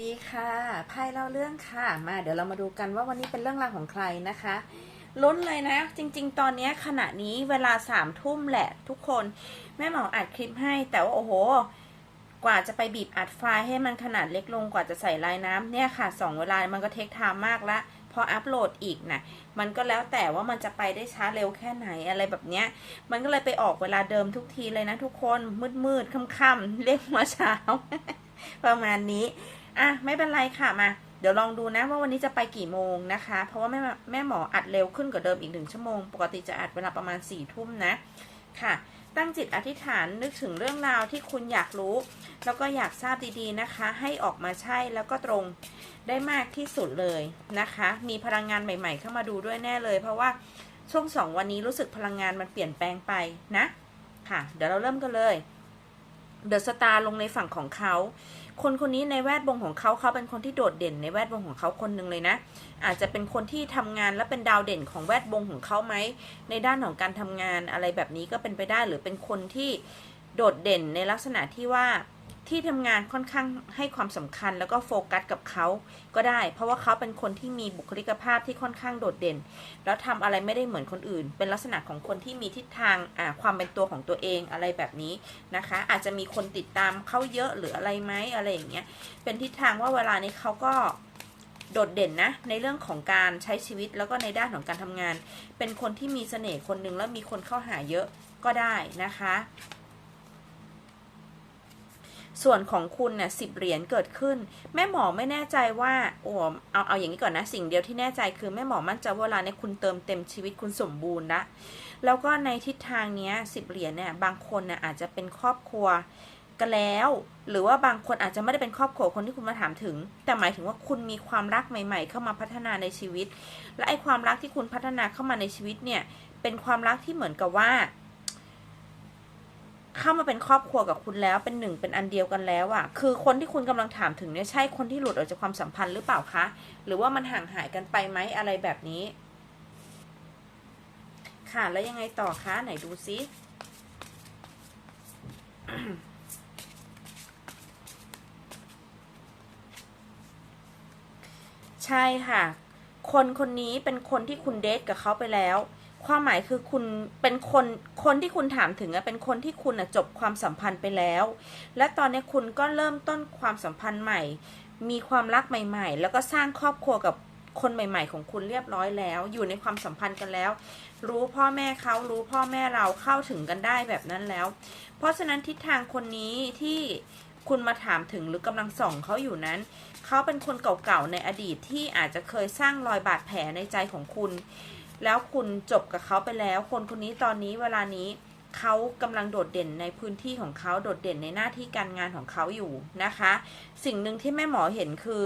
ดีค่ะไพ่เล่าเรื่องค่ะ มาเดี๋ยวเรามาดูกันว่าวันนี้เป็นเรื่องราวของใครนะคะลุ้นเลยนะ จริง ๆ ตอนนี้ขณะนี้เวลาสามทุ่มแหละทุกคน แม่หมออัดคลิปให้ แต่ว่าโอ้โห กว่าจะไปบีบอัดไฟล์ให้มันขนาดเล็กลงกว่าจะใส่ลายน้ำเนี่ยค่ะสองเวลามันก็เทคไทม์มากละพออัปโหลดอีกนะมันก็แล้วแต่ว่ามันจะไปได้ช้าเร็วแค่ไหนอะไรแบบเนี้ย มันก็เลยไปออกเวลาเดิมทุกทีเลยนะทุกคนมืดมืดๆค่ำๆเรียกมาเช้า ประมาณนี้ อะไม่เป็นไรค่ะมา เดี๋ยวลองดูนะว่าวันนี้จะไปกี่โมงนะคะ เพราะว่าแม่แม่หมออัดเร็วขึ้นกว่าเดิมอีกหนึ่งชั่วโมง ปกติจะอัดเวลาประมาณ4ี่ทุ่มนะค่ะตั้งจิตอธิษฐานนึกถึงเรื่องราวที่คุณอยากรู้ แล้วก็อยากทราบดีๆนะคะ ให้ออกมาใช่แล้วก็ตรงได้มากที่สุดเลยนะคะ มีพลังงานใหม่ ๆ เข้ามาดูด้วยแน่เลย เพราะว่าช่วงสองวันนี้รู้สึกพลังงานมันเปลี่ยนแปลงไปนะ ค่ะ เดี๋ยวเราเริ่มกันเลยเดอะสตาร์ลงในฝั่งของเขา คนคนนี้ในแวดวงของเขาเขาเป็นคนที่โดดเด่นในแวดวงของเขาคนหนึ่งเลยนะ อาจจะเป็นคนที่ทำงานและเป็นดาวเด่นของแวดวงของเขาไหมในด้านของการทำงานอะไรแบบนี้ก็เป็นไปได้หรือเป็นคนที่โดดเด่นในลักษณะที่ว่า ที่ทำงานค่อนข้างให้ความสำคัญแล้วก็โฟกัสกับเขาก็ได้ เพราะว่าเขาเป็นคนที่มีบุคลิกภาพที่ค่อนข้างโดดเด่น แล้วทำอะไรไม่ได้เหมือนคนอื่น เป็นลักษณะของคนที่มีทิศทางความเป็นตัวของตัวเองอะไรแบบนี้นะคะ อาจจะมีคนติดตามเขาเยอะหรืออะไรไหมอะไรอย่างเงี้ยเป็นทิศทางว่าเวลานี้เขาก็โดดเด่นนะในเรื่องของการใช้ชีวิตแล้วก็ในด้านของการทำงาน เป็นคนที่มีเสน่ห์คนหนึ่งแล้วมีคนเข้าหาเยอะก็ได้นะคะ ส่วนของคุณเนี่ยสิบเหรียญเกิดขึ้น แม่หมอไม่แน่ใจว่าโอ้เอาเอาอย่างนี้ก่อนนะ สิ่งเดียวที่แน่ใจคือแม่หมอมั่นใจว่าเวลาเนี่ยคุณเติมเต็มชีวิตคุณสมบูรณ์ละแล้วก็ในทิศทางนี้สิบเหรียญเนี่ยบางคนเนี่ยอาจจะเป็นครอบครัวกันแล้ว หรือว่าบางคนอาจจะไม่ได้เป็นครอบครัวคนที่คุณมาถามถึง แต่หมายถึงว่าคุณมีความรักใหม่ ๆ เข้ามาพัฒนาในชีวิต และไอ้ความรักที่คุณพัฒนาเข้ามาในชีวิตเนี่ยเป็นความรักที่เหมือนกับว่า เข้ามาเป็นครอบครัวกับคุณแล้วเป็นหนึ่งเป็นอันเดียวกันแล้วอะคือคนที่คุณกำลังถามถึงเนี่ยใช่คนที่หลุดออกจากความสัมพันธ์หรือเปล่าคะ หรือว่ามันห่างหายกันไปไหมอะไรแบบนี้ ค่ะแล้วยังไงต่อคะไหนดูซิใช่ค่ะ คนคนนี้เป็นคนที่คุณเดทกับเขาไปแล้ว ความหมายคือคุณเป็นคนคนที่คุณถามถึงอะเป็นคนที่คุณอะจบความสัมพันธ์ไปแล้ว และตอนนี้คุณก็เริ่มต้นความสัมพันธ์ใหม่ มีความรักใหม่ ๆ แล้วก็สร้างครอบครัวกับคนใหม่ ๆ ของคุณเรียบร้อยแล้ว อยู่ในความสัมพันธ์กันแล้ว รู้พ่อแม่เขารู้พ่อแม่เราเข้าถึงกันได้แบบนั้นแล้ว เพราะฉะนั้นทิศทางคนนี้ที่คุณมาถามถึงหรือกำลังส่องเขาอยู่นั้น เขาเป็นคนเก่าๆในอดีตที่อาจจะเคยสร้างรอยบาดแผลในใจของคุณ แล้วคุณจบกับเขาไปแล้ว คนคนนี้ตอนนี้เวลานี้เขากำลังโดดเด่นในพื้นที่ของเขาโดดเด่นในหน้าที่การงานของเขาอยู่นะคะ สิ่งหนึ่งที่แม่หมอเห็นคือ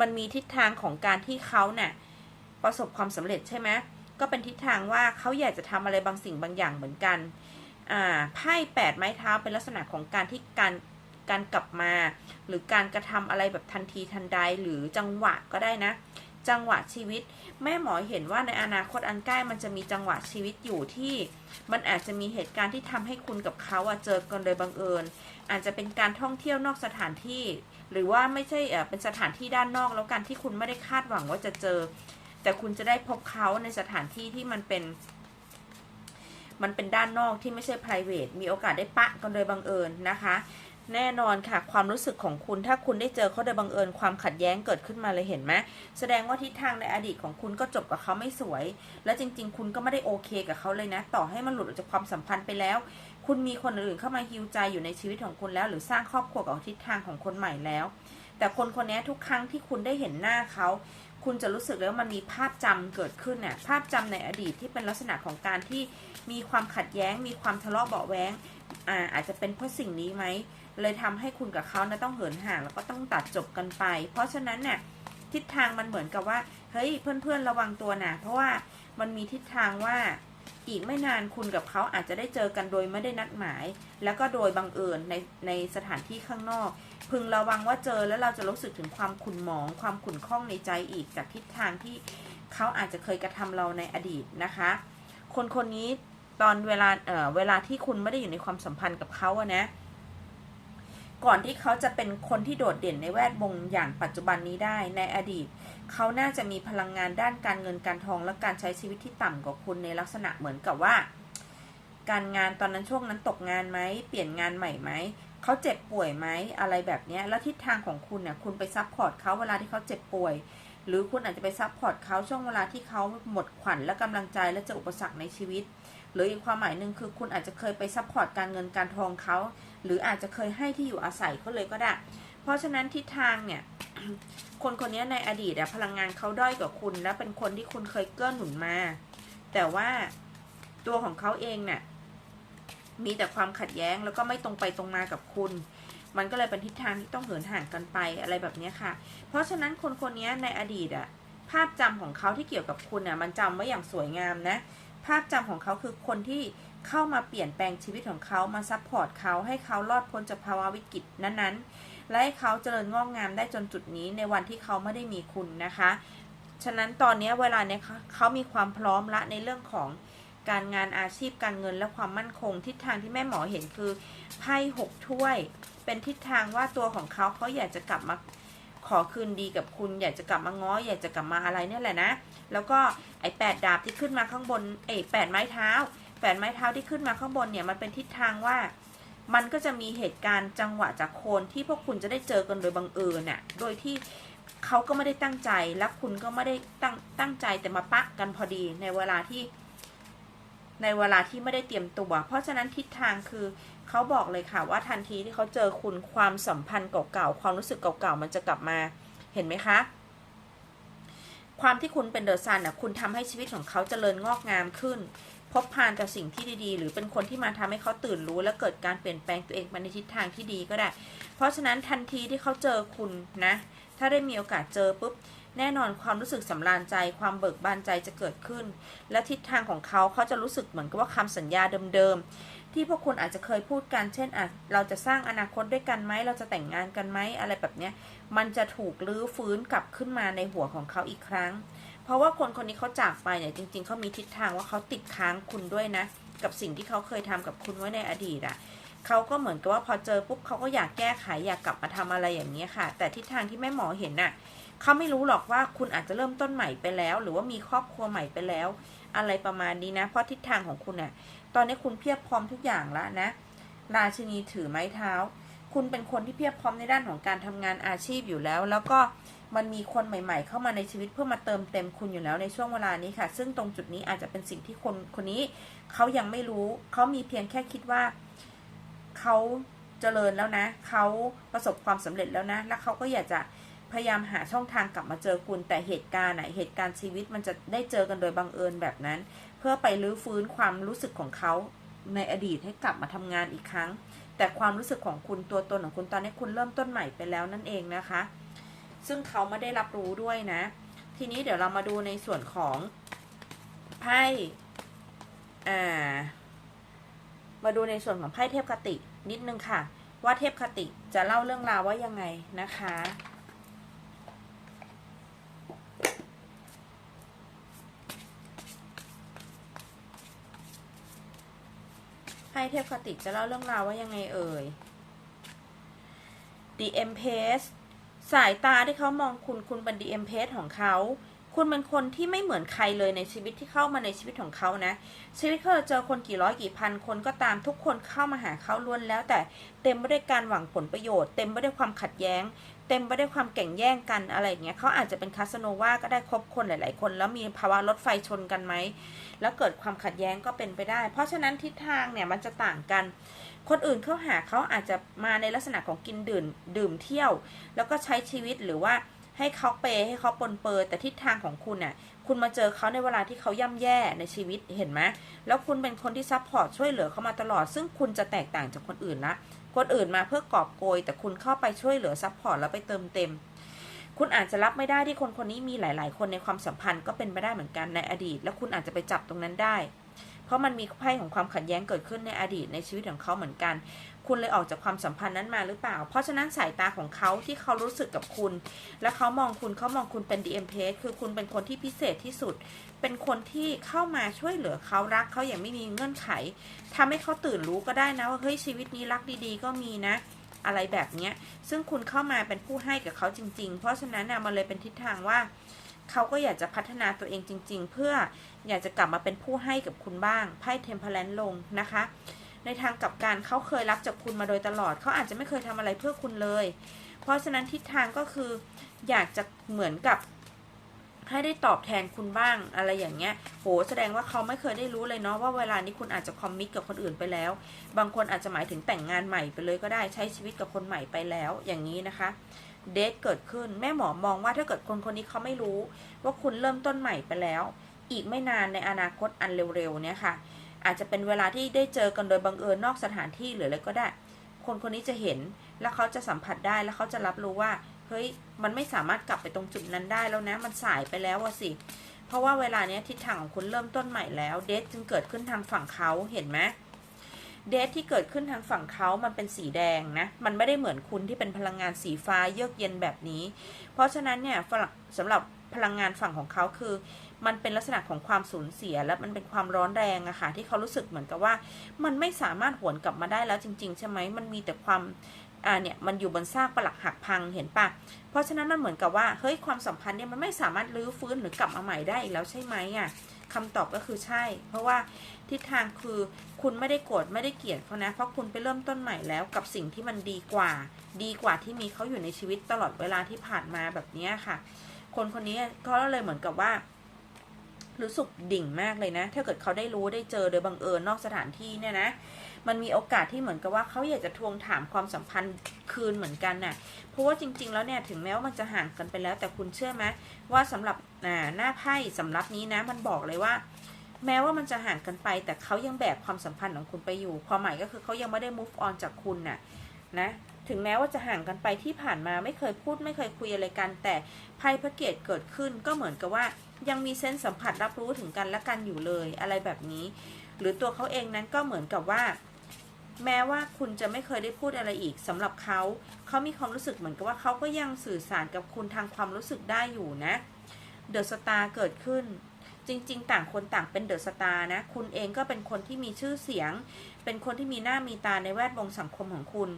มันมีทิศทางของการที่เขาเนี่ยประสบความสำเร็จใช่ไหมก็เป็นทิศทางว่าเขาอยากจะทำอะไรบางสิ่งบางอย่างเหมือนกันอ่าไพ่แปดไม้เท้าเป็นลักษณะของการที่การการกลับมา หรือการกระทำอะไรแบบทันทีทันใดหรือจังหวะก็ได้นะ จังหวะชีวิต แม่หมอเห็นว่าในอนาคตอันใกล้มันจะมีจังหวะชีวิตอยู่ที่ มันอาจจะมีเหตุการณ์ที่ทำให้คุณกับเขาอะเจอกันโดยบังเอิญ อาจจะเป็นการท่องเที่ยวนอกสถานที่ หรือว่าไม่ใช่เออเป็นสถานที่ด้านนอกแล้วกันที่คุณไม่ได้คาดหวังว่าจะเจอ แต่คุณจะได้พบเขาในสถานที่ที่มันเป็นมันเป็นด้านนอกที่ไม่ใช่ p r i v a t มีโอกาสได้ปะกันโดยบังเอิญนะคะ แน่นอนค่ะ ความรู้สึกของคุณถ้าคุณได้เจอเขาโดยบังเอิญความขัดแย้งเกิดขึ้นมาเลยเห็นไหมแสดงว่าทิศทางในอดีตของคุณก็จบกับเขาไม่สวย และจริง ๆ คุณก็ไม่ได้โอเคกับเขาเลยนะ ต่อให้มันหลุดออกจากความสัมพันธ์ไปแล้ว คุณมีคนอื่นเข้ามาฮิวใจอยู่ในชีวิตของคุณแล้ว หรือสร้างครอบครัวกับทิศทางของคนใหม่แล้ว แต่คนคนนี้ทุกครั้งที่คุณได้เห็นหน้าเขาคุณจะรู้สึกเลยว่ามันมีภาพจำเกิดขึ้นน่ะภาพจำในอดีตที่เป็นลักษณะของการที่มีความขัดแย้ง มีความทะเลาะเบาะแว้ง อ่าอาจจะเป็นเพราะสิ่งนี้ไหม เลยทำให้คุณกับเขานะต้องเหินห่างแล้วก็ต้องตัดจบกันไป เพราะฉะนั้นเนี่ยทิศทางมันเหมือนกับว่า เฮ้ยเพื่อนๆระวังตัวนะเพราะว่ามันมีทิศทางว่าอีกไม่นานคุณกับเขาอาจจะได้เจอกันโดยไม่ได้นัดหมาย แล้วก็โดยบังเอิญในในสถานที่ข้างนอก พึงระวังว่าเจอแล้วเราจะรู้สึกถึงความขุ่นหมอง ความขุ่นข้องในใจอีกจากทิศทางที่เขาอาจจะเคยกระทำเราในอดีตนะคะ คนคนนี้ ตอนเวลาเอ่อเวลาที่คุณไม่ได้อยู่ในความสัมพันธ์กับเขาอะนะ ก่อนที่เขาจะเป็นคนที่โดดเด่นในแวดวงอย่างปัจจุบันนี้ได้ในอดีต เขาน่าจะมีพลังงานด้านการเงินการทองและการใช้ชีวิตที่ต่ำกว่าคุณในลักษณะเหมือนกับว่า การงานตอนนั้นช่วงนั้นตกงานไหมเปลี่ยนงานใหม่ไหมเขาเจ็บป่วยไหมอะไรแบบนี้แล้วทิศทางของคุณเนี่ยคุณไปซัพพอร์ตเขาเวลาที่เขาเจ็บป่วย หรือคุณอาจจะไปซัพพอร์ตเขาช่วงเวลาที่เขาหมดขวัญและกำลังใจและเจออุปสรรคในชีวิต หรืออีกความหมายหนึ่งคือคุณอาจจะเคยไปซัพพอร์ตการเงินการทองเขา หรืออาจจะเคยให้ที่อยู่อาศัยเขาเลยก็ได้ เพราะฉะนั้นทิศทางเนี่ย คนคนนี้ในอดีตอะพลังงานเขาด้อยกว่าคุณ และเป็นคนที่คุณเคยเกื้อหนุนมา แต่ว่าตัวของเขาเองเนี่ยมีแต่ความขัดแย้งแล้วก็ไม่ตรงไปตรงมากับคุณ มันก็เลยเป็นทิศทางที่ต้องเหินห่างกันไปอะไรแบบนี้ค่ะ เพราะฉะนั้นคนคนนี้ในอดีตอะภาพจำของเขาที่เกี่ยวกับคุณอะมันจำไว้อย่างสวยงามนะ ภาพจำของเขาคือคนที่เข้ามาเปลี่ยนแปลงชีวิตของเขามาซัพพอร์ตเขาให้เขารอดพ้นจากภาวะวิกฤตนั้นๆ และให้เขาเจริญงอกงามได้จนจุดนี้ในวันที่เขาไม่ได้มีคุณนะคะ ฉะนั้นตอนนี้เวลาเนี่ยเขาเขามีความพร้อมละในเรื่องของการงานอาชีพการเงินและความมั่นคง ทิศทางที่แม่หมอเห็นคือไพ่หกถ้วย เป็นทิศทางว่าตัวของเขาเขาอยากจะกลับมา ขอคืนดีกับคุณ อยากจะกลับมาง้อ อยากจะกลับมาอะไรเนี่ยแหละนะ แล้วก็ไอ้แปดดาบที่ขึ้นมาข้างบนไอ้แปดไม้เท้าแปดไม้เท้าที่ขึ้นมาข้างบนเนี่ยมันเป็นทิศทางว่า มันก็จะมีเหตุการณ์จังหวะจากโคนที่พวกคุณจะได้เจอกันโดยบังเอิญน่ะ โดยที่เขาก็ไม่ได้ตั้งใจและคุณก็ไม่ได้ตั้งตั้งใจแต่มาปะกันพอดีในเวลาที่ ในเวลาที่ไม่ได้เตรียมตัว เพราะฉะนั้นทิศทางคือ เขาบอกเลยค่ะว่าทันทีที่เขาเจอคุณความสัมพันธ์เก่าๆความรู้สึกเก่าๆมันจะกลับมาเห็นไหมคะ ความที่คุณเป็นเดอะซันอะคุณทำให้ชีวิตของเขาเจริญงอกงามขึ้น พบผ่านแต่สิ่งที่ดีๆ หรือเป็นคนที่มาทำให้เขาตื่นรู้ และเกิดการเปลี่ยนแปลงตัวเองไปในทิศทางที่ดีก็ได้ เพราะฉะนั้นทันทีที่เขาเจอคุณนะ ถ้าได้มีโอกาสเจอปุ๊บแน่นอนความรู้สึกสำราญใจความเบิกบานใจจะเกิดขึ้น และทิศทางของเขาเขาจะรู้สึกเหมือนกับว่าคำสัญญาเดิมๆ ที่พวกคุณอาจจะเคยพูดกัน เช่นอะเราจะสร้างอนาคตด้วยกันไหม เราจะแต่งงานกันไหม อะไรแบบเนี้ย มันจะถูกลื้อฟื้นกลับขึ้นมาในหัวของเขาอีกครั้ง เพราะว่าคนคนนี้เขาจากไปเนี่ยจริง ๆเขามีทิศทางว่าเขาติดค้างคุณด้วยนะ กับสิ่งที่เขาเคยทำกับคุณไว้ในอดีตอะ่ะเขาก็เหมือนกับว่าพอเจอปุ๊บเขาก็อยากแก้ไขอยากกลับมาทำอะไรอย่างนี้ค่ะ แต่ทิศทางที่แม่หมอเห็นน่ะเขาไม่รู้หรอกว่าคุณอาจจะเริ่มต้นใหม่ไปแล้ว หรือว่ามีครอบครัวใหม่ไปแล้ว อะไรประมาณนี้นะ เพราะทิศทางของคุณน่ะ ตอนนี้คุณเพียบพร้อมทุกอย่างแล้วนะ ราชินีถือไม้เท้า คุณเป็นคนที่เพียบพร้อมในด้านของการทำงานอาชีพอยู่แล้ว แล้วก็มันมีคนใหม่ๆ เข้ามาในชีวิตเพื่อมาเติมเต็มคุณอยู่แล้วในช่วงเวลานี้ค่ะ ซึ่งตรงจุดนี้อาจจะเป็นสิ่งที่คนคนนี้เขายังไม่รู้ เขามีเพียงแค่คิดว่าเขาเจริญแล้วนะ เขาประสบความสำเร็จแล้วนะ แล้วเขาก็อยากจะพยายามหาช่องทางกลับมาเจอคุณ แต่เหตุการณ์ไหนเหตุการณ์ชีวิตมันจะได้เจอกันโดยบังเอิญแบบนั้น พื่อไปรื้อฟื้นความรู้สึกของเขาในอดีตให้กลับมาทำงานอีกครั้ง แต่ความรู้สึกของคุณตัวตนของคุณตอนนี้คุณเริ่มต้นใหม่ไปแล้วนั่นเองนะคะ ซึ่งเขาไม่ได้รับรู้ด้วยนะ ทีนี้เดี๋ยวเรามาดูในส่วนของไพ่อ่ามาดูในส่วนของไพ่เทพคตินิดนึงค่ะ ว่าเทพคติจะเล่าเรื่องราวว่ายังไงนะคะ ไพ่เทพคติจะเล่าเรื่องราวว่ายังไงเอ่ย The Empress สายตาที่เขามองคุณคุณเป็น The Empress ของเขา คุณเป็นคนที่ไม่เหมือนใครเลยในชีวิตที่เข้ามาในชีวิตของเขานะ ชีวิตเขาจะเจอคนกี่ร้อยกี่พันคนก็ตามทุกคนเข้ามาหาเขาล้วนแล้ว แต่เต็มไปด้วยการหวังผลประโยชน์ เต็มไปด้วยความขัดแย้ง เต็มไปด้วยความแข่งแย่งกันอะไรอย่างเงี้ยเขาอาจจะเป็นคาสโนวาก็ได้คบคนหลาย ๆ คน แล้วมีภาวะรถไฟชนกันไหมแล้วเกิดความขัดแย้งก็เป็นไปได้ เพราะฉะนั้นทิศทางเนี่ยมันจะต่างกันคนอื่นเข้าหาเขาอาจจะมาในลักษณะของกินดื่มดื่มเที่ยว แล้วก็ใช้ชีวิตหรือว่า ให้เขาเปให้เขาปนเปอร์แต่ทิศทางของคุณน่ะคุณมาเจอเขาในเวลาที่เขาย่ำแย่ในชีวิตเห็นไหมแล้วคุณเป็นคนที่ซัพพอร์ตช่วยเหลือเขามาตลอด ซึ่งคุณจะแตกต่างจากคนอื่นละคนอื่นมาเพื่อกอบโกย แต่คุณเข้าไปช่วยเหลือซัพพอร์ตแล้วไปเติมเต็ม คุณอาจจะรับไม่ได้ที่คนคนนี้มีหลาย ๆ คนในความสัมพันธ์ก็เป็นไปได้เหมือนกันในอดีต แล้วคุณอาจจะไปจับตรงนั้นได้ เพราะมันมีไพ่ของความขัดแย้งเกิดขึ้นในอดีตในชีวิตของเขาเหมือนกัน คุณเลยออกจากความสัมพันธ์นั้นมาหรือเปล่า เพราะฉะนั้นสายตาของเขาที่เขารู้สึกกับคุณ และเขามองคุณเขามองคุณเป็น DMP คือคุณเป็นคนที่พิเศษที่สุด เป็นคนที่เข้ามาช่วยเหลือเขารักเขาอย่างไม่มีเงื่อนไขทำให้เขาตื่นรู้ก็ได้นะว่าเฮ้ยชีวิตนี้รักดีๆ ก็มีนะอะไรแบบเนี้ยซึ่งคุณเข้ามาเป็นผู้ให้กับเขาจริง ๆ เพราะฉะนั้นนะมันเลยเป็นทิศทางว่า เขาก็อยากจะพัฒนาตัวเองจริง ๆ เพื่ออยากจะกลับมาเป็นผู้ให้กับคุณบ้างไพ่เทมเพลนลงนะคะ ในทางกลับการเขาเคยรับจากคุณมาโดยตลอด เขาอาจจะไม่เคยทำอะไรเพื่อคุณเลย เพราะฉะนั้นทิศทางก็คืออยากจะเหมือนกับให้ได้ตอบแทนคุณบ้างอะไรอย่างเงี้ย โห แสดงว่าเขาไม่เคยได้รู้เลยเนาะว่าเวลานี้คุณอาจจะคอมมิตกับคนอื่นไปแล้ว บางคนอาจจะหมายถึงแต่งงานใหม่ไปเลยก็ได้ใช้ชีวิตกับคนใหม่ไปแล้ว อย่างนี้นะคะ เดทเกิดขึ้นแม่หมอมองว่าถ้าเกิดคนคนนี้เขาไม่รู้ ว่าคุณเริ่มต้นใหม่ไปแล้ว อีกไม่นานในอนาคตอันเร็วๆเนี่ยค่ะ อาจจะเป็นเวลาที่ได้เจอกันโดยบังเอิญนอกสถานที่หรืออะไรก็ได้ คนคนนี้จะเห็นแล้วเขาจะสัมผัสได้แล้วเขาจะรับรู้ว่าเฮ้ยมันไม่สามารถกลับไปตรงจุดนั้นได้แล้วนะมันสายไปแล้วอะสิ เพราะว่าเวลาเนี้ยทิศทางของคุณเริ่มต้นใหม่แล้วเดทจึงเกิดขึ้นทางฝั่งเขาเห็นไหมเดทที่เกิดขึ้นทางฝั่งเขามันเป็นสีแดงนะ มันไม่ได้เหมือนคุณที่เป็นพลังงานสีฟ้าเยือกเย็นแบบนี้ เพราะฉะนั้นเนี่ยสำหรับพลังงานฝั่งของเขาคือ มันเป็นลักษณะของความสูญเสียและมันเป็นความร้อนแรงอะค่ะที่เขารู้สึกเหมือนกับว่า มันไม่สามารถหวนกลับมาได้แล้วจริง ๆ ใช่ไหมมันมีแต่ความอ่าเนี่ยมันอยู่บนซากปลักหักพังเห็นปะเพราะฉะนั้นมันเหมือนกับว่าเฮ้ยความสัมพันธ์เนี่ยมันไม่สามารถรื้อฟื้นหรือกลับมาใหม่ได้อีกแล้วใช่ไหมอะคำตอบก็คือใช่ เพราะว่าทิศทางคือคุณไม่ได้โกรธไม่ได้เกลียดเขานะ เพราะคุณไปเริ่มต้นใหม่แล้วกับสิ่งที่มันดีกว่า ดีกว่าที่มีเขาอยู่ในชีวิตตลอดเวลาที่ผ่านมาแบบนี้ค่ะ คนคนนี้เขาเลยเหมือนกับว่า รู้สึกดิ่งมากเลยนะ ถ้าเกิดเขาได้รู้ได้เจอโดยบังเอิญนอกสถานที่เนี่ยนะ มันมีโอกาสที่เหมือนกับว่าเขาอยากจะทวงถามความสัมพันธ์คืนเหมือนกันน่ะ เพราะว่าจริง ๆ แล้วเนี่ยถึงแม้ว่ามันจะห่างกันไปแล้ว แต่คุณเชื่อไหมว่าสำหรับหน้าไพ่สำรับนี้นะ มันบอกเลยว่า แม้ว่ามันจะห่างกันไป แต่เขายังแบกความสัมพันธ์ของคุณไปอยู่ ความหมายก็คือเขายังไม่ได้ move on จากคุณน่ะนะถึงแม้ว่าจะห่างกันไปที่ผ่านมาไม่เคยพูดไม่เคยคุยอะไรกัน แต่ไพ่พระเกตเกิดขึ้นก็เหมือนกับว่า ยังมีเส้นสัมผัสรับรู้ถึงกันและกันอยู่เลยอะไรแบบนี้ หรือตัวเขาเองนั้นก็เหมือนกับว่า แม้ว่าคุณจะไม่เคยได้พูดอะไรอีกสำหรับเขาเขามีความรู้สึกเหมือนกับว่าเขาก็ยังสื่อสารกับคุณทางความรู้สึกได้อยู่นะเดอะสตาร์เกิดขึ้นจริง ๆ ต่างคนต่างเป็นเดอะสตาร์นะ คุณเองก็เป็นคนที่มีชื่อเสียง เป็นคนที่มีหน้ามีตาในแวดวงสังคมของคุณ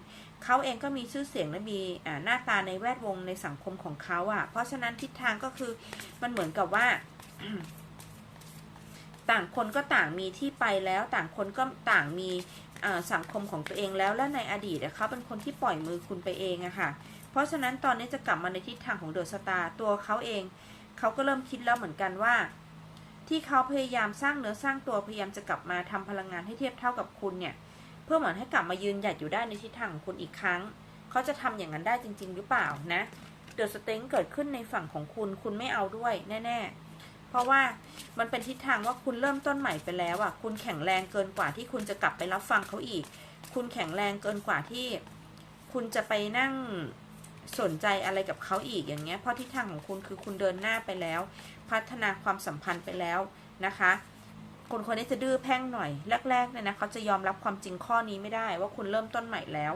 เขาเองก็มีชื่อเสียงและมีหน้าตาในแวดวงในสังคมของเขาอะ่ะ เพราะฉะนั้นทิศทางก็คือมันเหมือนกับว่า ต่างคนก็ต่างมีที่ไปแล้ว ต่างคนก็ต่างมีสังคมของตัวเองแล้ว และในอดีตเขาเป็นคนที่ปล่อยมือคุณไปเองอะค่ะ เพราะฉะนั้นตอนนี้จะกลับมาในทิศทางของเดอะสตาร์ตัวเขาเอง เขาก็เริ่มคิดแล้วเหมือนกันว่า ที่เขาพยายามสร้างเนื้อสร้างตัวพยายามจะกลับมาทำพลังงานให้เทียบเท่ากับคุณเนี่ยเเพื่อเหมือนให้กลับมายืนหยัดอยู่ได้ในทิศทางของคุณอีกครั้ง เขาจะทำอย่างนั้นได้จริง ๆ หรือเปล่านะเดอะสเต็งเกิดขึ้นในฝั่งของคุณคุณไม่เอาด้วยแน่ ๆ เพราะว่ามันเป็นทิศทางว่าคุณเริ่มต้นใหม่ไปแล้วอะคุณแข็งแรงเกินกว่าที่คุณจะกลับไปรับฟังเขาอีก คุณแข็งแรงเกินกว่าที่ คุณจะไปนั่งสนใจอะไรกับเขาอีกอย่างเงี้ยเพราะทิศทางของคุณคือคุณเดินหน้าไปแล้ว พัฒนาความสัมพันธ์ไปแล้วนะคะ คนคนนี้จะดื้อแพ่งหน่อยแรกๆเนี่ยนะเขาจะยอมรับความจริงข้อนี้ไม่ได้ ว่าคุณเริ่มต้นใหม่แล้ว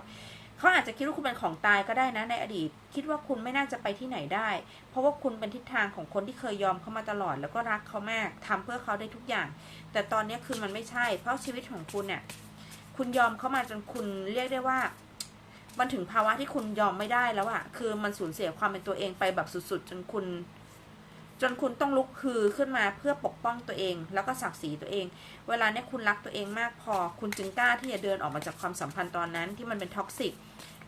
เขาอาจจะคิดว่าคุณเป็นของตายก็ได้นะในอดีต คิดว่าคุณไม่น่าจะไปที่ไหนได้ เพราะว่าคุณเป็นทิศทางของคนที่เคยยอมเขามาตลอด แล้วก็รักเขามากทำเพื่อเขาได้ทุกอย่าง แต่ตอนนี้คือมันไม่ใช่ เพราะชีวิตของคุณเนี่ยคุณยอมเขามาจนคุณเรียกได้ว่ามันถึงภาวะที่คุณยอมไม่ได้แล้วอะคือมันสูญเสียความเป็นตัวเองไปแบบสุดๆ จนคุณ จนคุณต้องลุกคือขึ้นมาเพื่อปกป้องตัวเอง แล้วก็ศักดิ์ศรีตัวเอง เวลาเนี้ยคุณรักตัวเองมากพอ คุณจึงกล้าที่จะเดินออกมาจากความสัมพันธ์ตอนนั้นที่มันเป็นท็อกซิก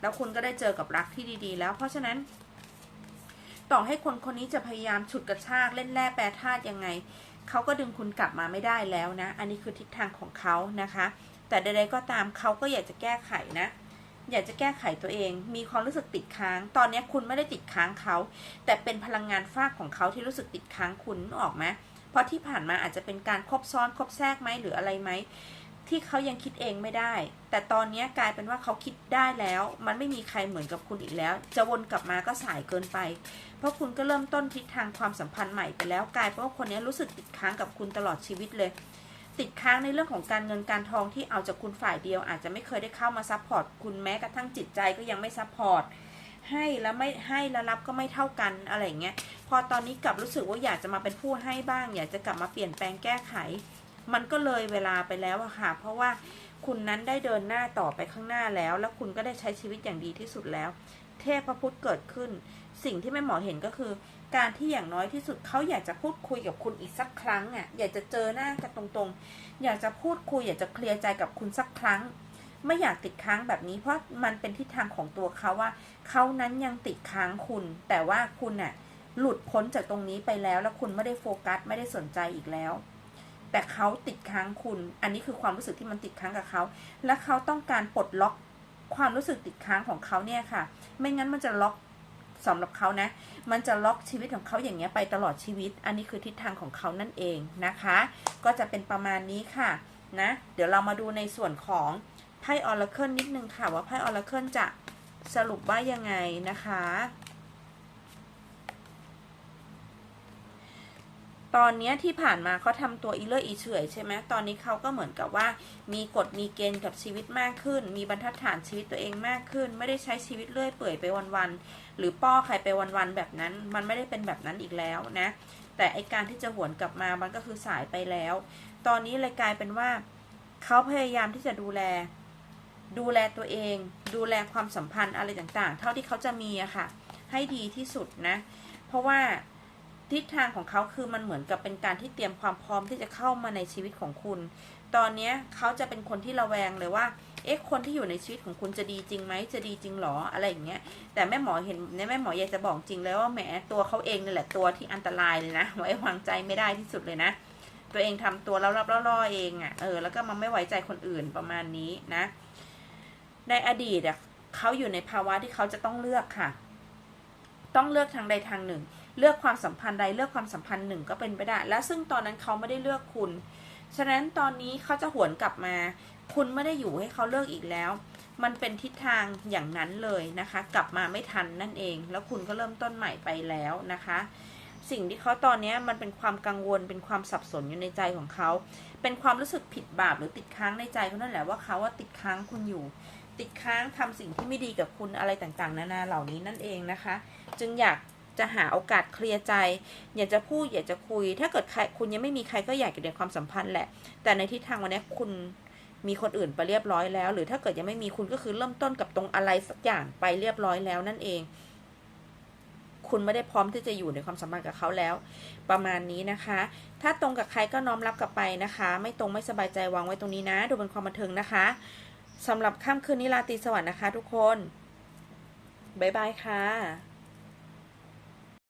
แล้วคุณก็ได้เจอกับรักที่ดีๆ แล้ว เพราะฉะนั้น ต่อให้คนคนนี้จะพยายามฉุดกระชากเล่นแร่แปรธาตุยังไงเขาก็ดึงคุณกลับมาไม่ได้แล้วนะ อันนี้คือทิศทางของเขานะคะ แต่ใดๆก็ตามเขาก็อยากจะแก้ไขนะ อยากจะแก้ไขตัวเอง มีความรู้สึกติดค้าง ตอนนี้คุณไม่ได้ติดค้างเขา แต่เป็นพลังงานฟากของเขาที่รู้สึกติดค้างคุณนึกออกไหมเพราะที่ผ่านมาอาจจะเป็นการครบซ้อนครบแทรกไหมหรืออะไรไหมที่เขายังคิดเองไม่ได้ แต่ตอนนี้กลายเป็นว่าเขาคิดได้แล้ว มันไม่มีใครเหมือนกับคุณอีกแล้ว จะวนกลับมาก็สายเกินไป เพราะคุณก็เริ่มต้นทิศทางความสัมพันธ์ใหม่ไปแล้ว กลายเป็นว่าคนนี้รู้สึกติดค้างกับคุณตลอดชีวิตเลย ติดค้างในเรื่องของการเงินการทองที่เอาจากคุณฝ่ายเดียว อาจจะไม่เคยได้เข้ามาซัพพอร์ตคุณแม้กระทั่งจิตใจก็ยังไม่ซัพพอร์ตให้แล้วไม่ให้แล้วรับก็ไม่เท่ากันอะไรอย่างเงี้ยพอตอนนี้กลับรู้สึกว่าอยากจะมาเป็นผู้ให้บ้าง อยากจะกลับมาเปลี่ยนแปลงแก้ไข มันก็เลยเวลาไปแล้วอะค่ะ เพราะว่าคุณนั้นได้เดินหน้าต่อไปข้างหน้าแล้ว แล้วคุณก็ได้ใช้ชีวิตอย่างดีที่สุดแล้ว เทพพระพุทธเกิดขึ้น สิ่งที่แม่หมอเห็นก็คือ การที่อย่างน้อยที่สุดเขาอยากจะพูดคุยกับคุณอีกสักครั้งอะ อยากจะเจอหน้ากันตรงๆ อยากจะพูดคุย อยากจะเคลียร์ใจกับคุณสักครั้ง ไม่อยากติดค้างแบบนี้ เพราะมันเป็นทิศทางของตัวเขาว่าเขานั้นยังติดค้างคุณ แต่ว่าคุณน่ะหลุดพ้นจากตรงนี้ไปแล้ว แล้วคุณไม่ได้โฟกัสไม่ได้สนใจอีกแล้ว แต่เขาติดค้างคุณ อันนี้คือความรู้สึกที่มันติดค้างกับเขา และเขาต้องการปลดล็อกความรู้สึกติดค้างของเขาเนี่ยค่ะ ไม่งั้นมันจะล็อก สำหรับเขานะ มันจะล็อกชีวิตของเขาอย่างเงี้ยไปตลอดชีวิต อันนี้คือทิศทางของเขานั่นเองนะคะ ก็จะเป็นประมาณนี้ค่ะนะ เดี๋ยวเรามาดูในส่วนของไพ่ออร์เคิลนิดนึงค่ะ ว่าไพ่ออร์เคิลจะสรุปว่ายังไงนะคะ ตอนนี้ที่ผ่านมาเขาทำตัวอีเลอร์อีเฉยใช่ไหมตอนนี้เขาก็เหมือนกับว่า มีกฎมีเกณฑ์กับชีวิตมากขึ้น มีบรรทัดฐานชีวิตตัวเองมากขึ้น ไม่ได้ใช้ชีวิตเลื่อยเปื่อยไปวันๆหรือป้อใครไปวันๆแบบนั้น มันไม่ได้เป็นแบบนั้นอีกแล้วนะ แต่ไอการที่จะหวนกลับมามันก็คือสายไปแล้ว ตอนนี้เลยกลายเป็นว่าเขาพยายามที่จะดูแล ดูแลตัวเอง ดูแลความสัมพันธ์อะไรต่างๆ เท่าที่เขาจะมีอะค่ะ ให้ดีที่สุดนะ เพราะว่า ทิศทางของเขาคือมันเหมือนกับเป็นการที่เตรียมความพร้อมที่จะเข้ามาในชีวิตของคุณ ตอนนี้เขาจะเป็นคนที่ระแวงเลยว่า เอ๊ะ คนที่อยู่ในชีวิตของคุณจะดีจริงไหม จะดีจริงหรอ อะไรอย่างเงี้ย แต่แม่หมอเห็นในแม่หมออยากจะบอกจริงเลยว่าแหมตัวเขาเองนี่แหละตัวที่อันตรายเลยนะไว้วางใจไม่ได้ที่สุดเลยนะ ตัวเองทำตัวแล้วรับล่อเองอะ่ะ เออ แล้วก็มาไม่ไว้ใจคนอื่นประมาณนี้นะ ในอดีตอะเขาอยู่ในภาวะที่เขาจะต้องเลือกค่ะ ต้องเลือกทางใดทางหนึ่ง เลือกความสัมพันธ์ใดเลือกความสัมพันธ์หนึ่งก็เป็นไปได้ และซึ่งตอนนั้นเขาไม่ได้เลือกคุณ ฉะนั้นตอนนี้เขาจะหวนกลับมา คุณไม่ได้อยู่ให้เขาเลิกอีกแล้ว มันเป็นทิศทางอย่างนั้นเลยนะคะ กลับมาไม่ทันนั่นเอง แล้วคุณก็เริ่มต้นใหม่ไปแล้วนะคะ สิ่งที่เขาตอนนี้มันเป็นความกังวลเป็นความสับสนอยู่ในใจของเขา เป็นความรู้สึกผิดบาปหรือติดค้างในใจเขานั่นแหละว่าเขาว่าติดค้างคุณอยู่ติดค้างทำสิ่งที่ไม่ดีกับคุณอะไรต่างๆ นานาเหล่านี้นั่นเองนะคะ จึงอยาก จะหาโอกาสเคลียร์ใจ อยากจะพูดอยากจะคุย ถ้าเกิดใครคุณยังไม่มีใครก็อยากจะเรียนความสัมพันธ์แหละ แต่ในทิศทางวันนี้คุณมีคนอื่นไปเรียบร้อยแล้ว หรือถ้าเกิดยังไม่มีคุณก็คือเริ่มต้นกับตรงอะไรสักอย่างไปเรียบร้อยแล้วนั่นเอง คุณไม่ได้พร้อมที่จะอยู่ในความสัมพันธ์กับเขาแล้ว ประมาณนี้นะคะ ถ้าตรงกับใครก็น้อมรับกลับไปนะคะ ไม่ตรงไม่สบายใจวางไว้ตรงนี้นะ ดูเป็นความบันเทิงนะคะสำหรับค่ำคืนนี้ราตรีสวัสดิ์นะคะ ทุกคนบ๊ายบายค่ะ